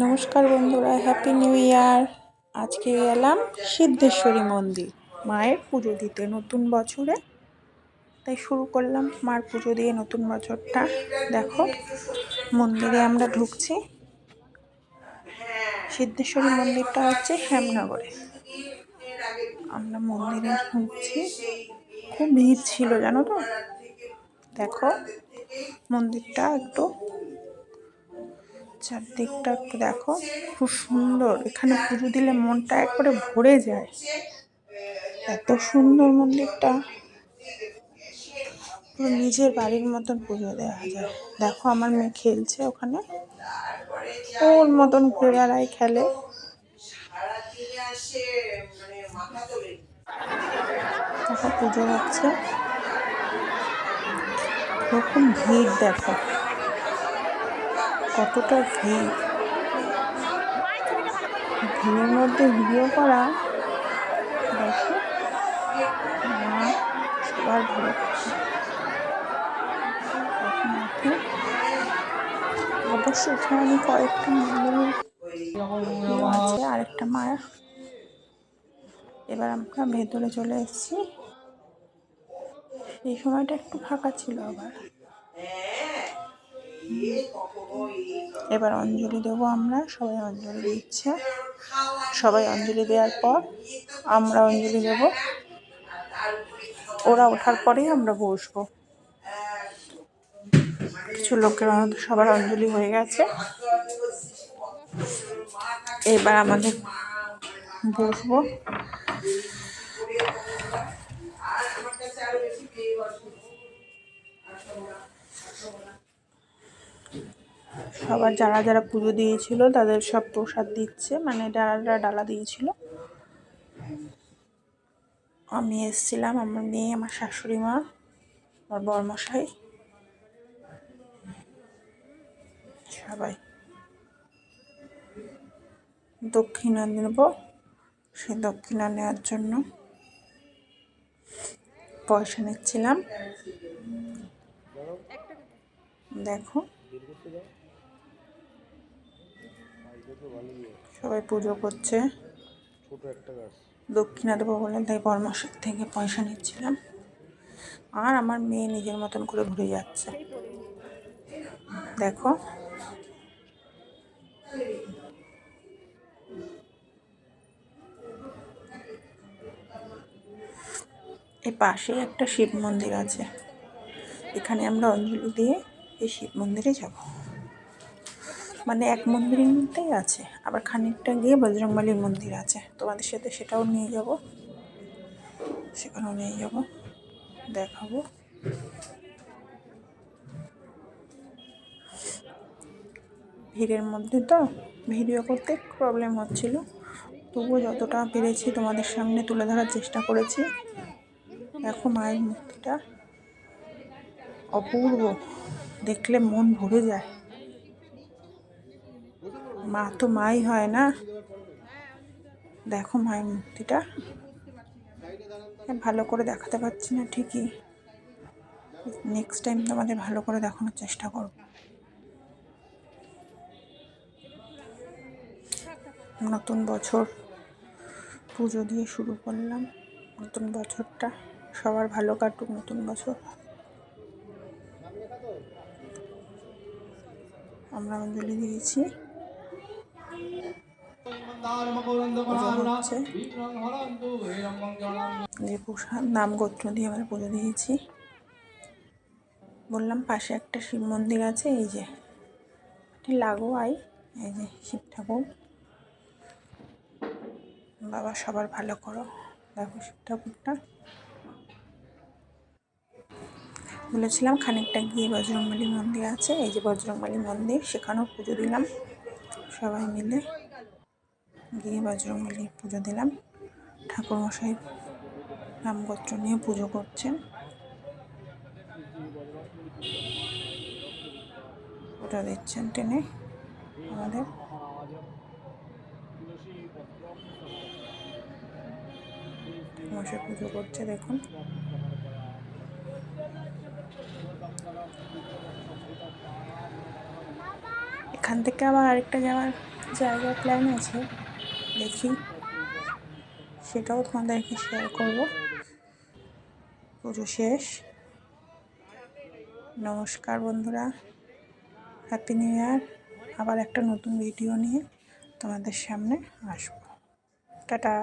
নমস্কার বন্ধুরা happy new year আজকে গেলাম সিদ্ধেশ্বরী মন্দির, মায়ের পুজো দিতে নতুন বছরে। তাই শুরু করলাম মার পুজো দিয়ে নতুন বছরটা। দেখো, মন্দিরে আমরা ঢুকছি। সিদ্ধেশ্বরী মন্দিরটা হচ্ছে শ্যামনগরে। আমরা মন্দিরে ঢুকছি। খুব ভিড় ছিল, জানো তো? দেখো, মন্দিরটা একটু চারদিকটা একটু দেখো, খুব সুন্দর। এখানে পুজো দিলে মনটা একবারে ভরে যায়। এত সুন্দর মন্দিরটা। নিজের বাড়ির মতন পুজো দেওয়া যায়। দেখো আমার মেয়ে খেলছে ওখানে। ওর মতন ঘুরে বেড়ায় খেলে। দেখো পুজো হচ্ছে। এরকম ভিড় দেখো। কতটা ভিড়। ভিড়ের মধ্যে ভিডিও করা দেখো সবার ভালো অবশ্য এখানে আমি কয়েকটা আছে, আরেকটা মায়ের। এবার আমরা ভেতরে চলে এসেছি। এই সময়টা একটু ফাঁকা ছিল আবার। এবার অঞ্জলি দেবো আমরা। সবাই অঞ্জলি দিচ্ছে। সবাই অঞ্জলি দেওয়ার পর আমরা অঞ্জলি দেব। ওরা ওঠার পরেই আমরা বসবো। কিছু লোকের সবার অঞ্জলি হয়ে গেছে। এবার আমাদের বসবো। সবার যারা যারা পুজো দিয়েছিল তাদের সব প্রসাদ দিচ্ছে মানে যারা ডালা দিয়েছিল। আমি এসছিলাম, আমার মেয়ে, আমার শাশুড়ি মা, আমার বরমশাই। সবাই। দক্ষিণা নেব সে দক্ষিণা নেওয়ার জন্য পয়সা নিচ্ছিলাম। দেখো। সবাই পুজো করছে। দক্ষিণা দেবো বলে তাই বর্মাসের থেকে পয়সা নিচ্ছিলাম। আর আমার মেয়ে নিজের মতন করে ঘুরে যাচ্ছে। দেখো। এই পাশে একটা শিব মন্দির আছে। এখানে আমরা অঞ্জলি দিয়ে এই শিব মন্দিরে যাব। মানে এক মন্দিরের মধ্যেই আছে, আবার খানিকটা গিয়ে বজরংবলীর মন্দির আছে। তোমাদের সাথে সেটাও নিয়ে যাব। সেখানেও নিয়ে যাব। দেখাবো। ভিড়ের মধ্যে তো ভিডিও করতে প্রবলেম হচ্ছিল। তবুও যতটা পেরেছি তোমাদের সামনে তুলে ধরার চেষ্টা করেছি। দেখো মায়ের মূর্তিটা। অপূর্ব। দেখলে মন ভরে যায়। মা তো মাই হয় না। দেখো মায়ের মূর্তিটা। ভালো করে দেখাতে পারছি না ঠিকই। নেক্সট টাইম তোমাদের ভালো করে দেখানোর চেষ্টা করব। নতুন বছর পুজো দিয়ে শুরু করলাম। নতুন বছরটা সবার ভালো কাটুক নতুন বছর। আমরা অঞ্জলি দিয়েছি। যে প্রসাদ নাম গোত্র দিয়ে আমরা পুজো দিয়েছি। বললাম পাশে একটা শিব মন্দির আছে এই যে। লাগো আই এই যে শিব ঠাকুর। বাবা সবার ভালো করো। দেখো শিব ঠাকুরটা। বলেছিলাম খানিকটা গিয়ে বজরংবলী মন্দির আছে এই যে বজরংবলী মন্দির সেখানেও পুজো দিলাম। সবাই মিলে। গিয়ে বজরংবলী পুজো দিলাম। ঠাকুরমশাই রামগোত্র নিয়ে পুজো করছেন। ওটা দিচ্ছেন টেনে আমাদের। মশাই পুজো করছে, দেখুন। এখান থেকে আবার আরেকটা যাওয়ার জায়গার প্ল্যান আছে। দেখি। সেটাও তোমাদেরকে শেয়ার করব। পুজো শেষ। নমস্কার বন্ধুরা। হ্যাপি নিউ ইয়ার আবার একটা নতুন ভিডিও নিয়ে তোমাদের সামনে আসব। টাটা।